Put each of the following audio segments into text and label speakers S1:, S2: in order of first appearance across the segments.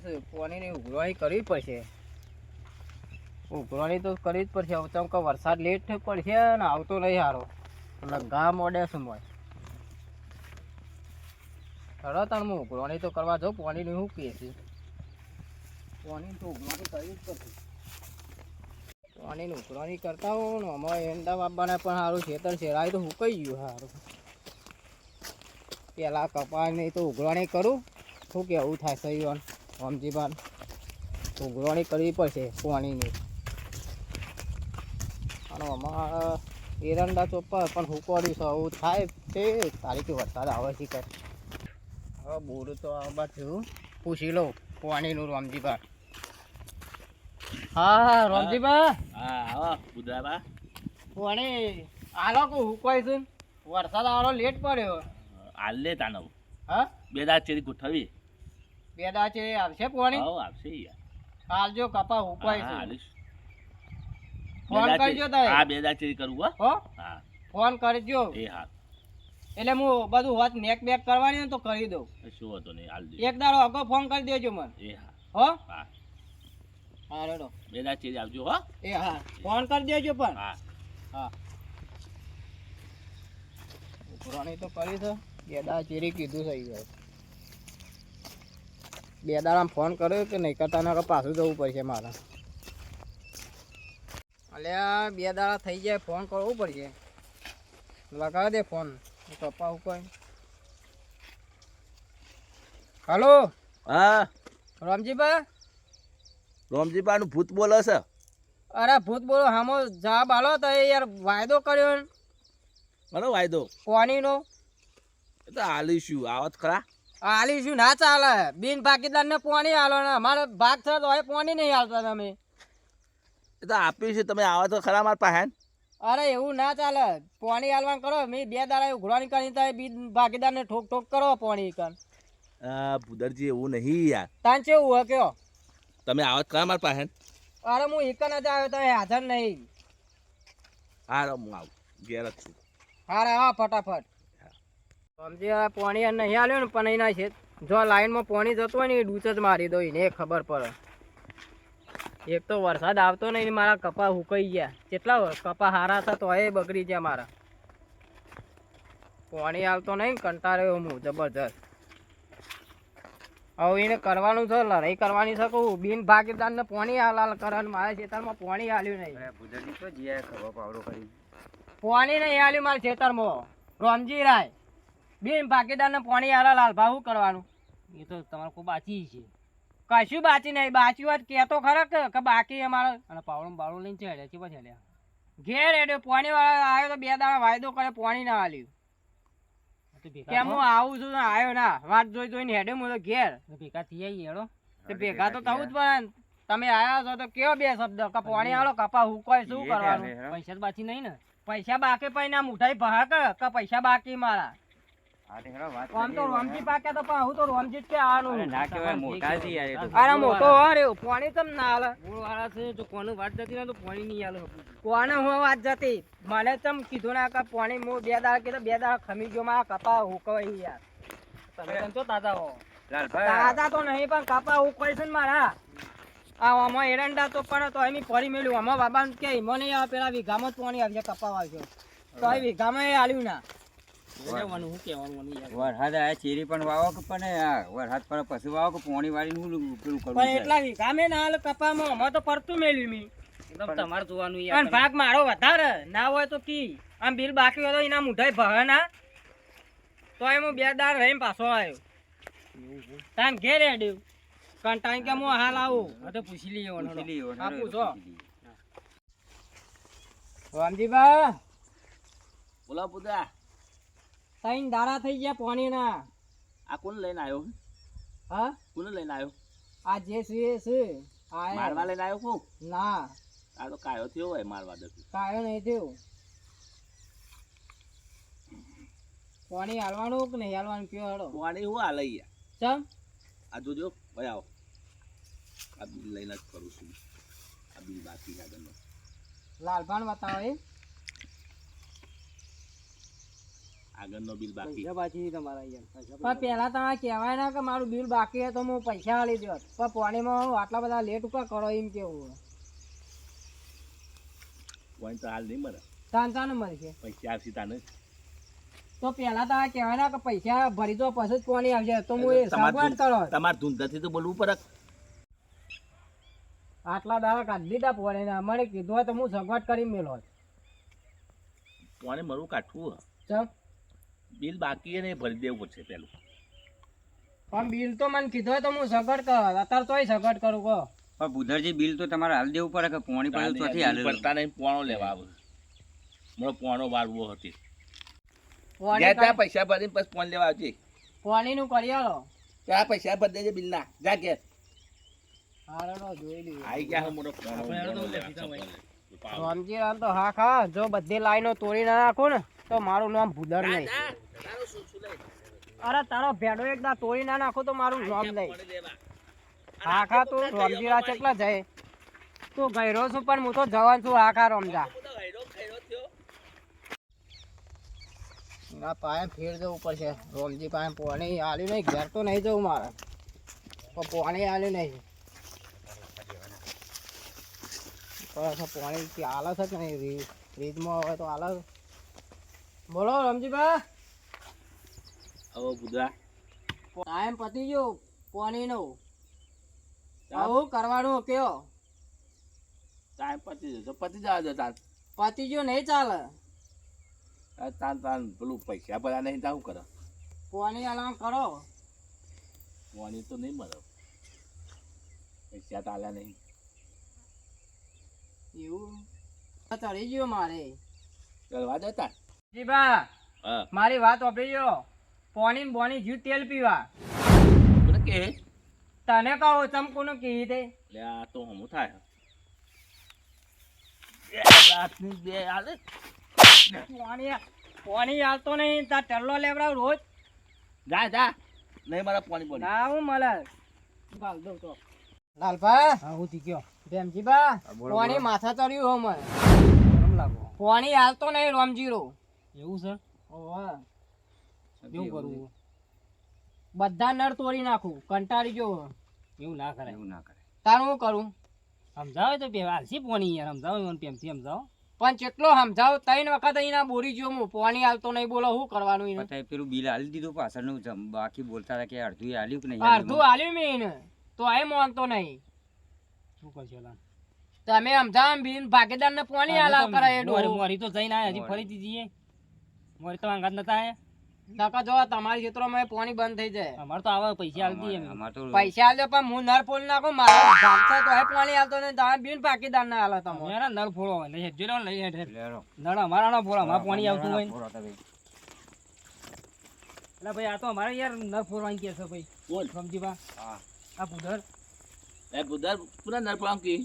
S1: છે, પાણીની ઉઘરાણી કરવી પડશે. ઉઘરાણી તો કરવી જ પડશે, હવે વરસાદ લેટ પડશે ને આવતો નહીં સારો એટલે ગા મોડે શું મોય. ચલો તાણ, હું ઉઘરાણી તો કરવા જાઉં, પાણીની હું કહે છે. પાણી તો ઉઘરાણી કરવી જ પડશે. પાણીની ઉઘરાણી કરતા હો ને, અમારે એંડા બાબાને પણ સારું ખેતર છે, રાય તો હુકાઈ ગયું સારું પેલા કપાસની તો ઉઘરાણી કરું, શું કેવું થાય સહીવન પણ ઉઘરાણી કરવી પડશે પાણીની. અને અમારા એરંડા ચોપર પણ હુકવાડ્યું છે આવું થાય તે તારીખે વરસાદ આવે છે કે? હવે બોરું તો આ બાજુ પૂછી લઉં પાણીનું રામજીબા હા હા રામજીબા
S2: હા આવો બુધાબા
S1: પાણી આલો કો હુકવાય છે? વરસાદ આવવાનો લેટ પડ્યો.
S2: હાલ લે તાનવ
S1: હા?
S2: બે દાંત ચેરી ગોઠવી.
S1: બે છે આવશે પાણી?
S2: આવો આવશે યાર.
S1: હાલજો કપા
S2: ઉપાય
S1: છે.
S2: હાલીશ.
S1: ફોન કરજો
S2: ચેરી- હા બેડા છે કરું હો.
S1: હો?
S2: હા.
S1: ફોન કરજો.
S2: એ હા.
S1: એટલે હું બધું હોત નેક બેક કરવાની તો કરી દઉં.
S2: શું હતો નહીં હાલ
S1: એક દાડો અગો ફોન કરી દેજો મને.
S2: એ હા.
S1: હો?
S2: હા.
S1: હા રેડો.
S2: બેડા દાંત આવજો હો.
S1: એ હા. ફોન કરી દેજો પણ.
S2: હા.
S1: હા. પુરાણી તો કરી છે. બેડા ચીરી કીધું થઈ ગયું બે દાડા ફોન કર્યો કે નહીં? કરતા ના પાછું જવું પડશે મારે. અલ્યા બે દાડા થઈ જાય ફોન કરવું પડશે. લગાવ દે ફોન પપ્પા ઉપર. હલો?
S2: હા?
S1: રામજીબા
S2: રોમજીબાનું ભૂત બોલે છે?
S1: અરે ભૂત બોલો હામો જવાબ આલો તો યાર વાયદો કર્યો
S2: મને વાયદો?
S1: પાણીનો
S2: એ તો આલીશું આવત ખરા.
S1: આલી શું ના ચાલે? બિન ભાગીદાર ને પોણી આલો ને. અમારે ભાગ થયો તો હવે પોણી નહીં આલતા તમે.
S2: એ તો આપીશું તમે આવો તો ખરા મારા પાસે.
S1: અરે એવું ના ચાલે. પોણી આલવાનું કરો મેં બે દાડા ઉઘરાણી કરી તો બિન ભાગીદાર ને ઠોક ઠોક કરો પોણી કર.
S2: ભૂદરજી એવું નહીં યાર.
S1: તાન એવું હોય કયો?
S2: તમે આવો ખરા મારા પાસે.
S1: અરે હું એક જ આવ્યો તો હાજર નહીં.
S2: હારો હું આવું. ઘેર જ છું.
S1: હારે હા ફટાફટ. સમજી પાણી આ નહીં આલ્યો ને પણ એના છે જો લાઈનમાં પાણી જતું હોય ને એ ડૂચ જ મારી દો એને ખબર પડે. એક તો વરસાદ આવતો નહીં મારા કપા હુકાઈ ગયા. કેટલા કપા હારા હતા તો એ બગડી ગયા મારા. પાણી આવતો નહીં કંટાળ્યો હું જબરજસ્ત. હવે એને કરવાનું છે લડાઈ કરવાની છે કહું. બિન ભાગીદાર ને પોણી હાલ કરે મારા ખેતરમાં પોણી હાલ્યું નહીં. પોણી નહીં હાલ્યું મારા ખેતરમાં રોમજી રાય. બેન ભાગીદાર પાણી હાલા લાલ ભાવ શું કરવાનું?
S3: એ તો તમારે ખૂબ બાચી છે.
S1: કશું બાચી નહીં બાચી વાત કહેતો ખરા કે બાકી અમારે.
S3: અને પાવડું બાવડું લઈને ચડ્યા છે પછી હેડ્યા
S1: ઘેર એડ્યો પાણીવાળા આવ્યો તો બે દાડા વાયદો કરે પાણી ના હાલ્યું. કેમ હું આવું છું ને આવ્યો ના વાત જોઈ જોઈને હેડે હું તો ઘેર.
S3: ભેગા થઈ આવી હેડો.
S1: તે ભેગા તો થવું જ પડે ને. તમે આયા છો તો કયો બે શબ્દ? કે પાણી આવો કપા હું કોઈ શું કરવાનું?
S3: પૈસા તો બાચી નહીં ને.
S1: પૈસા બાકી પછી ના મુઠાઈ ભા કે કે પૈસા બાકી મારા? આમ તો રોમજી પાકે તો પણ હું તો રોમજી કે આનું અરે મોટો અરે પાણી તમ ના હાલે
S3: ગોળ વાળા છે જો કોનું વાત જતી ને તો પાણી નહીં આલે.
S1: કોને હું વાત જતી? મને તમ કીધું ના કે પાણી હું બે દાળ કીધું બે દાળ ખમી ગયો મારા કપા હુકવાઈ યાર.
S3: તમે તેમ તો તાજા હો.
S1: તો નહીં પણ કપા હુકવાઈ છે ને મારા. આ આમાં એરંડા તો પણ તો એની ફરી મેલ્યું. આમાં બાબા કે મને પેલા વીઘામાં જ પાણી આવશે કપા આવ્યો તો એ વીઘામાં એ આલ્યું ના.
S3: શું કહેવાનું
S4: વરસાદ આ ચેરી પણ વાવો કે પણ આ વરસાદ પડે પછી વાવો કે પોણી વાળી નું પેલું કરવું
S1: પણ એટલા વીઘામાં ના હાલ કપામાં આમાં તો પડતું મેલ્યું મી.
S3: એકદમ તમારે જોવાનું યાર
S1: ભાગ મારો વધારે. ના હોય તો કી? આમ બિલ બાકી હોય તો એના મુઠાઈ ભરે ના તો એમ હું બે દાડ રહીને પાછો આવ્યો તાન ઘેર હેડ્યું. કંટાળી કે હું હાલ આવું.
S3: તો પૂછી લઈએ
S4: પૂછી લઈએ,
S1: હા, પૂછો.
S4: પૂછી લઈએ.
S1: રામજીબા
S2: બોલો બુધા
S1: ત્રણ દાડા થઈ ગયા પાણીના.
S2: આ કોણ લઈને આવ્યો
S1: હા?
S2: કોને લઈને આવ્યો?
S1: આ જે છે છે. આ
S2: મારવા લઈને આવ્યો કોણ?
S1: ના.
S2: આ તો કાયો થયો હોય મારવા દે.
S1: કાયો નહીં થયો. પાણી હાલવાનું કે નહીં હાલવાનું કયો હાલો?
S2: પાણી હું લઈ
S1: ચમ?
S2: આ જોજો ભાઈ આવો. આ બિલ લઈને જ કરું છું. આ બિલ બાકી આગળનો
S1: લાલભાણ બતાવો એ.
S2: આગળનો બિલ બાકી.
S3: પૈસા બાકી તમારા અહીંયા.
S1: પણ પેલા તમે કહેવાય ના કે મારું બિલ બાકી હે તો હું પૈસા આલી દો પણ પાણીમાં હું આટલા બધા લેટ ઉપર કરો એમ કેવું
S2: કોઈ તો હાલ નહીં મળે.
S1: તાન તાન મળશે.
S2: પૈસા આવશે તાને.
S1: તો પેલા તમે કહેવાય ના કે પૈસા ભરી દો પછી જ પાણી આવશે. તો હું એ સગવડ કરો
S2: તમારે ધૂંધાથી તો બોલવું પડે.
S1: આટલા દાડા કાઢી દીધા પોણી ને અમારે કીધું હોય તો હું સગવડ કરી મેલો.
S2: કોને મારું કાઢવું
S1: ચમ.
S2: બિલ બાકી એને ભરી દેવું પડશે પેલું.
S1: પણ બિલ તો મને કીધું તો હું સગડ કર. અત્યારે તોય સગડ કરું કહો.
S4: પણ બુધરજી બિલ તો તમારે હાલ દેવું પડે કે પોણી પડે ચોથી હાલ
S2: પડતા નહીં પોણો લેવા આવું મારો પોણો વાળવો હતી. જ્યાં ત્યાં પૈસા ભરીને પછી પોણ લેવા આવજે.
S1: પાણીનું કરી આવો
S2: ત્યાં પૈસા ભરી દેજે બિલ ના જા ઘેર.
S1: જોઈ
S2: આઈ ગયા મોટો
S3: તો.
S1: રામજી રામ તો હા ખા. જો બધી લાઈનો તોડી ના નાખું ને તો મારું નામ ભૂલર નહીં. અરે તારો ભેડો એકદા તોડી ના નાખો તો મારું રોમ નહીં. આખા તો રામજીરા કેટલા જાય? તું ગયરો છું પણ હું તો જવાન છું. આખા રોમજા ના પાયે ફેર જવું પડશે. રોમજી પાસે પોણી આલ્યું નહીં ઘેર તો નહીં જવું મારે. પણ પોણી આલ્યું નહીં. પોણી આ જ આલે છે કે નહીં. રીત રીતમાં હોય તો આલે બોલો રમજીભા
S2: હવે બુધા
S1: ટાઈમ પતી ગયો પાણીનો આવું કરવાનું કયો?
S2: ટાઈમ પતી જશે પતી જવા દો તાર.
S1: પતી ગયો નહીં ચાલે.
S2: તાન તાન પેલું પૈસા ભરા નહીં તાર શું કરે?
S1: પાણી આલામ કરો.
S2: મોની તો નહીં મળે. પૈસા તાલ્યા નહીં.
S1: એવું? ચડી ગયો મારે.
S2: ચલવા દે તાર.
S1: જીબા મારી વાત વાપરી ગયો. પાણી ને બોની જીવ તેલ પીવા.
S2: કોને કે
S1: તને કહો તમ કોને કીધી તે?
S2: લે આ તો હમું થાય. બે રાતની બે આલે
S1: પાણી પાણી આવતો નહીં તાર ટેલ્લો લેવડાવ રોજ.
S2: જા જા. નહીં મારા પાણી પાણી.
S1: ના હું મળે. ગાલ દઉં તો. લાલભા? હા હું ગયો. પાણી માથા ચડ્યું હો મને. પાણી આવતો નહીં રોમજીરો
S3: એવું છે?
S1: ઓહો.
S3: એવું કરવું
S1: બધા નળ તોડી નાખું કંટાળી ગયો
S3: એવું ના કરાય.
S4: એવું ના કરે
S1: તારું હું કરું?
S3: સમજાવે તો બે હાલસી પોણી યાર સમજાવો મને પ્રેમથી સમજાવો.
S1: પણ જેટલો સમજાવો ત્રણ વખત અહીંના બોરી જો હું પોણી આવતો નહીં બોલો શું કરવાનું એને?
S4: પેલું બિલ હાલી દીધું પાછળનું જમ- બાકી બોલતા હતા કે અડધું હાલ્યું કે નહીં
S1: અડધું હાલ્યું મેં એને. તો એ માનતો નહીં.
S3: શું કરશો?
S1: તમે સમજાવો બિન ભાગીદાર ને પોણી આલાવ કરાય
S3: મોરી તો જઈને આયા હજી. ફરીથી જઈએ. મોરી તો અંગાત નતા આયા.
S1: નકર જો તમારી ક્ષેત્રમાં પાણી બંધ થઈ જાય
S3: અમારે તો આવા પૈસા આલતી એમ
S4: અમારે- તો
S1: પૈસા આલ્યો પણ હું નળ ફોલ નાખો મારા ગામમાં તો હે પાણી આલતો ને તમે બિન ભાગીદાર ના આલા તમે
S3: મેરા નળ ફોડો હોય નહીં જો લઈ.
S4: લેરો.
S3: નળ અમારા ના ફોડો માં પાણી આવતું હોય.
S4: ફોડો.
S3: એટલે ભાઈ આ તો અમારે યાર નળ ફોડવાની કે છે ભાઈ
S2: બોલ
S3: સમજીબા
S4: હા.
S3: આ બુધર
S2: એ બુધર પૂરા નર પામ કી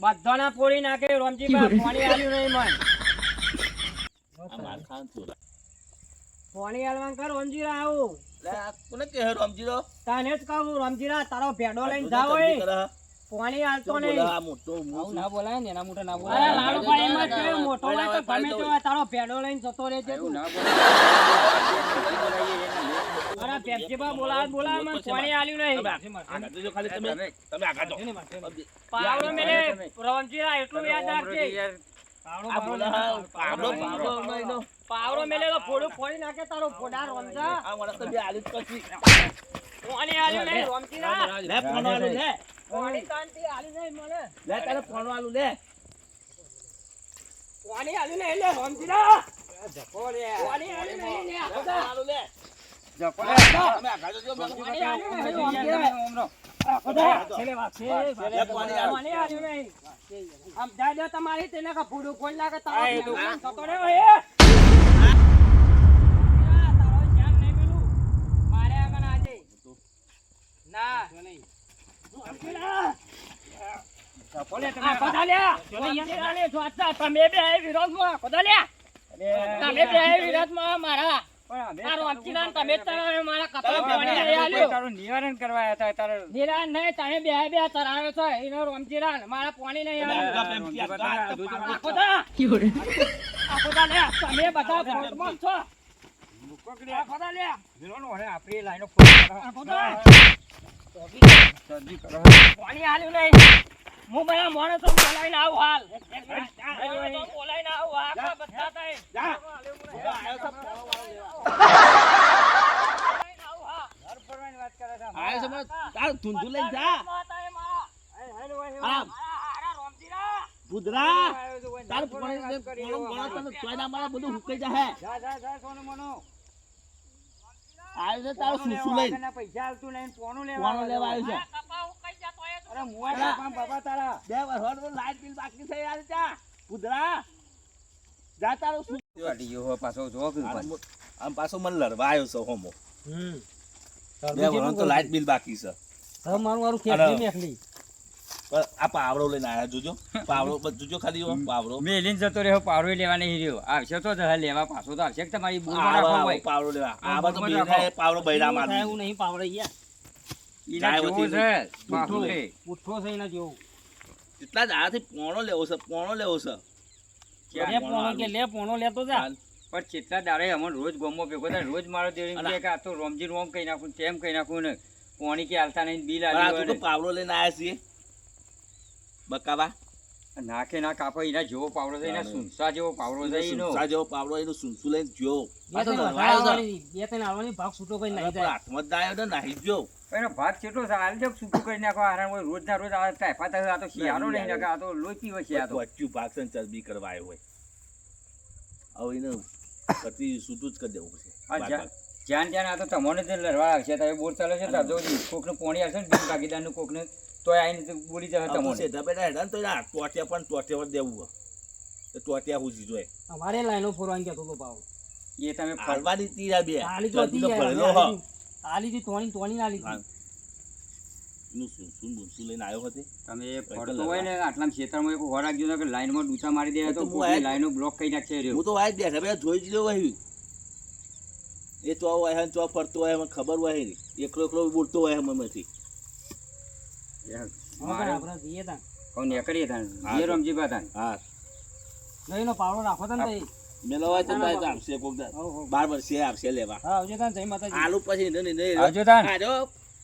S1: બધાના પોળી નાખે રોમજીબા પાણી આવ્યું નહીં મન
S2: અમાર ખાન ચોરા
S1: પાણી હલવાન કર રમજીરા આવું.
S2: કોને કે રમજીરો?
S1: તને જ કહું રમજીરા તારો ભેડો લઈને જાવ પોણી
S2: શું
S1: નહીં.
S2: બોલે મોટો
S3: આવું ના બોલાય ને એના મોટા ના બોલાય.
S1: એમ જ
S2: ના,
S1: કહ્યું, મોટો હોય તો ગમે તે તારો ભેડો લઈને જતો રહેજે તું.
S4: ના બોલાય.
S1: અરે પેપ્સીબા બોલાવે બોલાવે મને પાણી આલ્યું નહીં.
S2: તમે તો ખાલી તમે.
S4: તમે-
S2: આગળ જો.
S3: એને માથે.
S1: પાવડો મેલે રોમજીરા એટલું યાદ રાખજે.
S3: પાવડો
S2: નો.
S1: મેલે તો ફોડું ફોડી નાખે તારો ફોડા રોમજા
S2: આ વરસ તો બે આલી જ પછી.
S1: પાણી આલ્યું નહીં રોમજીરા
S2: લે ફોન આલું લે
S1: પાણી કાંતિ આલ્યું નહીં મને
S2: લે તારે ફોન આલું લે
S1: પાણી આલ્યું નહીં લે રોમજીરા
S4: જપો રે.
S1: પાણી આલ્યું નહીં લે
S2: લે, ફોન લે
S4: જપો રે.
S2: તમે આગળ જોજો મેં
S1: પાણી આલ્યું નહીં
S4: તમે
S1: રોમજીરા
S4: ઓમરો.
S3: છેલ્લે વાત છે.
S2: લે પાણી આલું.
S1: નહીં આમ જાય તમારી તેને કા નાખે ભેડો
S3: તો-
S1: લઈને જતો રહ્યો એ રોમજીરા, નહીં મારે આગળ આજે ના. રોમજીરા
S3: તમે.
S1: બે આય વિરોધમાં. તમે બે વિરોધમાં મારા.
S4: નિવારણ કરવા હતા તારે
S1: નિરાન નહીં તમે બે બે તરાવ્યો છો. એનો રોમજીરા મારા પાણી નહીં તમે બધા ફોટમાં છો.
S4: આપણી લાઈનો.
S3: પાણી હાલ્યું નહીં. હું બધા મોણે તો બોલાવીને આવું હાલ. બોલાવીને આવું આખા બધા
S2: તાર
S4: પૈસા હાલતું નહીં પોણું લેવા
S2: છે.
S4: અરે મુઆ કાપા બાબા તારા.
S2: બે વર્ષ લાઈટ બિલ બાકી છે યાર જા ભૂદરા જા તારો શું?
S4: કાઢી ગયો હો પાછો જો કે
S2: આમ પાછો. મને લડવા આવ્યો છે હોમો.
S3: હમ.
S2: બે વર્ષ તો લાઈટ બિલ બાકી છે.
S3: હવે મારું મારું. ખેંચી મેખલી.
S2: આ પાવડો લઈને આયા જોજો. પાવડો જોજો ખાલી પાવડો.
S4: મેલીન જતો રહ્યો પાવડો લેવા નહીં રહ્યો. આવશે તો જ લેવા પાછો તો આવશે કે તમારી
S2: પાવડો લેવા. આ તો પાવડો બૈરા મારી
S3: એવું નહીં પાવડો યાર.
S4: જેવો છે
S2: ઊંઠું.
S4: બાહુલે.
S3: ઉઠો છે એના જેવું.
S2: એટલા જ આથી પોણો લેવો છે પોણો લેવો છે.
S3: લે પોણો કે લે પોણો લેતો જા.
S4: પણ કેટલા દાડે અમને રોજ ગમો ભેગો થાય રોજ મારો દેવી. કે આ તો રોમજી રોમ કહી નાખું તેમ કહી નાખું ને પોણી કે હાલતા નહીં બિલ આવ્યું
S2: પાવડો લઈને આવ્યા છીએ. બકાવા.
S4: નાખે ના કાપો એના જેવો પાવડો છે એના સુનસા જેવો પાવડો છે એનો
S2: સુનસા જેવો પાવડો એનો સુનસુ લઈને જો.
S3: બે
S2: આ તો
S3: ત્રણ આવવાની- બે ત્રણ આવવાની ભાગ છૂટો કરી નાખી જાય.
S2: હાથમાં દાયો ને નાહી જો
S4: એનો ભાગ કેટલો છે? હાલ જો કરી નાખો હારા હોય રોજ ના રોજ આ ટાઈફા થાય આ તો શિયાળો નહીં નાખે આ તો લોચી હોય છે આ તો
S2: વચ્ચું ભાગ છે ને ચરબી કરવા આવ્યો હોય. હવે એને પતિ છૂટું જ કરી દેવું પડશે
S4: જ્યાં જ્યાં આ તો તમને જ લડવા આવશે તમે બોર ચાલે છે તો જો કોકને પોણી આવશે ને બિન ભાગીદારનું કોકને તોય આઈને તો બોલી
S2: જાય તો
S4: તમને.
S2: શેઠા બેઠા હેડા ને તો આ ટોટિયા પણ ટોટિયા પર દેવું હોય. તો ટોટિયા હુજી જોઈએ
S3: અમારે લાઈનો ફોરવાની કહેતો તો પાવ.
S4: એ તમે ફરવા
S2: દીધી રા બે.
S3: આલી તો
S2: ચરબીનો હ.
S3: આલી દી તોણી તોણી ના લીધી
S2: હા. એનું સુનસુન બુનસુન લઈને આવ્યો હતો.
S4: તમે ફરતો
S2: તો
S4: હોય ને આટલા ક્ષેત્રમાં એક હોરાક જો કે લાઈનમાં ડૂચા મારી દે તો
S2: તો
S4: લાઈનો બ્લોક કરી નાખશે રહ્યો.
S2: હું તો વાય બેઠા બેઠા જોઈ જ વહી. એ ચો હોય ને ચો ફરતો હોય મને ખબર હોય નહીં. એકલો એકલો બોલતો હોય
S4: એમાંથી.
S3: આપણે જઈએ તા
S4: કહું નીકળીએ
S2: તો.
S4: રમજી બા તાન
S2: હા.
S3: જઈનો પાવડો રાખો તાં તઈ.
S2: મેલો તો ભાઈ તો આપશે કોક
S3: હઉ.
S2: બાર વર્ષે આપશે લેવા.
S3: હા આવજો તાં જય માતાજી.
S2: આલુ પછી એને એને
S4: આવજો તાન
S2: આજો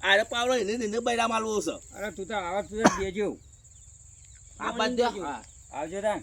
S2: આરે પાવડો એને એને બૈરા માલવો છે.
S4: અરે તું તો આવા તું તો દેજો
S2: આ દે હા.
S4: આવજો તાન